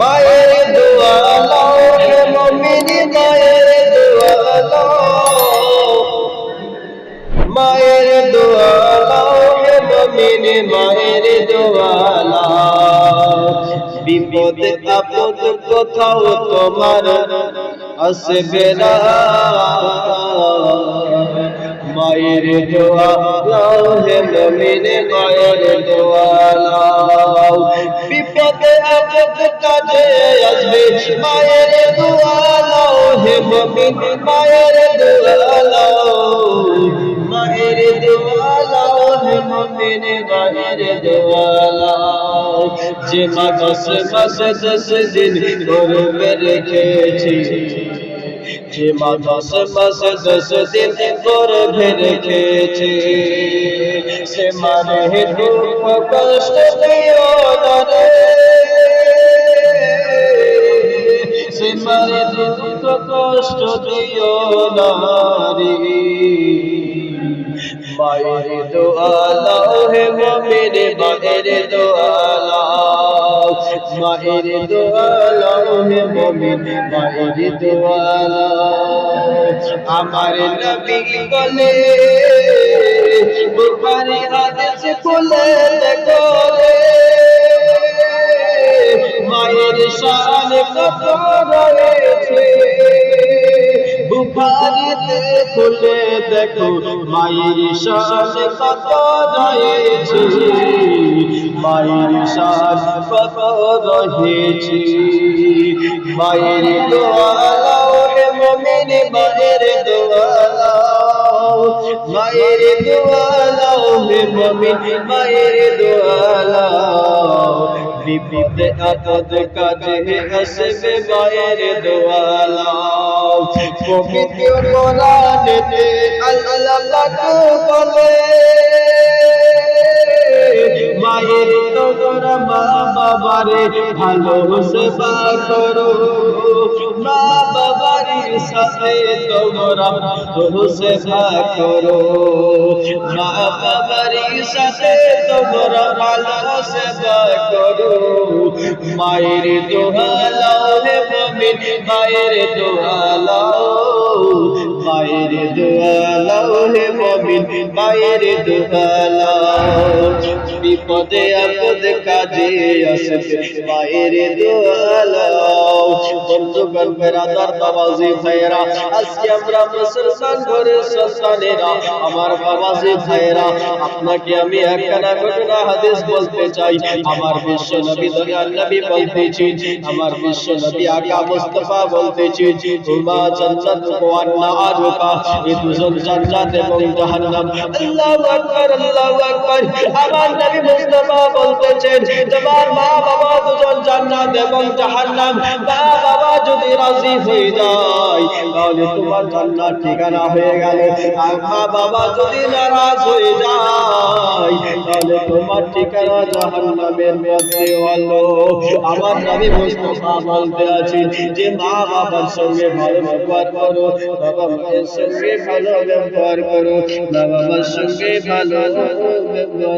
মায়ের দোয়া লাও হে মমিনি, মায়ের দোয়া লাও মায়ের দোয়া লাও হে মমিনি, মায়ের দোয়া লাও বিপদ, আপদ কোথাও তোমার আসবে না। মায়ের দোয়া লাও হে মমিনে, মায়ের দোয়া বিপদে আপদ কাজে আসবে। মায়ের দোয়া লাও হে মমিন, মায়ের দোয়া লাও মায়ের দোয়া লাও হে মমিনে, মায়ের দোয়া লাও যে মাস মাসে দশ দিন করবে রেখেছি যে মাদাস দশ মাস দশ দিন গর্ভে রেখেছে সে মানে দুঃখ কষ্ট দিও না রে সে মানে দুঃখ কষ্ট দিও না মায়ের দোয়া লাও হে মমিনে মায়ের দোয়া লাও মায়ের দোয়া লাও হে মমিনে মায়ের দোয়া লাও আমার নবী বলে, বুখারী হাদিস দেখো মায়ের শান কত রয়েছে। বুখারিতে খুলে দেখো, মায়ের শান কত রয়েছে। মায়ের শান কত রয়েছে। মায়ের দোয়া লাও হে মুমিন মায়ের দোয়া লাও মায়ের দোয়া লাও হে মুমিন মায়ের দোয়া লাও বিপদে আপদ কাজে আসবে মায়ের দোয়া লাও পবিত্র কোরআনেতে আল্লাহ পাক বলে মায়ের তোমরা মা বাবারে ভালো সেবা করো। মা বাবার সাথে তোমরা ভালো সেবা করো। মা বাবার সাথে তোমরা ভালো সেবা করো। মায়ের দোয়া লাও হে মুমিন, মায়ের দোয়া লাও মায়ের দোয়া লাও হে মুমিন, মায়ের দোয়া লাও বিপদে আপদ কাজে আসবে, মায়ের দোয়া লাও বন্ধুগণ, বেরাদার বাবাজি ভাইরা আজকে আমরা মুসলমান ঘরের সন্তানেরা, আমার বাবাজি ভাইরা আপনাকে আমি একখানা ঘটনা হাদিস বলতে চাই। আমার বিশ্ব নবী দয়াল নবী বলতেছি, আমার বিশ্ব নবী আকা মুস্তাফা বলতেছি হুমা জান্নাত ওয়া নারুকা এই দুজন জান্নাত এবং জাহান্নাম। আল্লাহু আকবার আল্লাহু আকবার। আমার নবী মুস্তাফা বলতেছেন, তোমার মা জান্নাত এবং জাহান্নাম। মা বাবা যদি রাজি হয়ে যায়, তাহলে তোমার জান্নাত ঠিকানা হয়ে গেল। আর মা বাবা যদি নারাজ হয়ে যায়, তাহলে তোমার ঠিকানা জাহান্নামের মধ্যে হলো। আমার নবী মুস্তাফা বলতে আছেন যে, মা বাবার সঙ্গে ভালো ব্যবহার করো বাবা মায়ের সঙ্গে ভালো ব্যবহার করো বাবা মার সঙ্গে ভালো ব্যবহার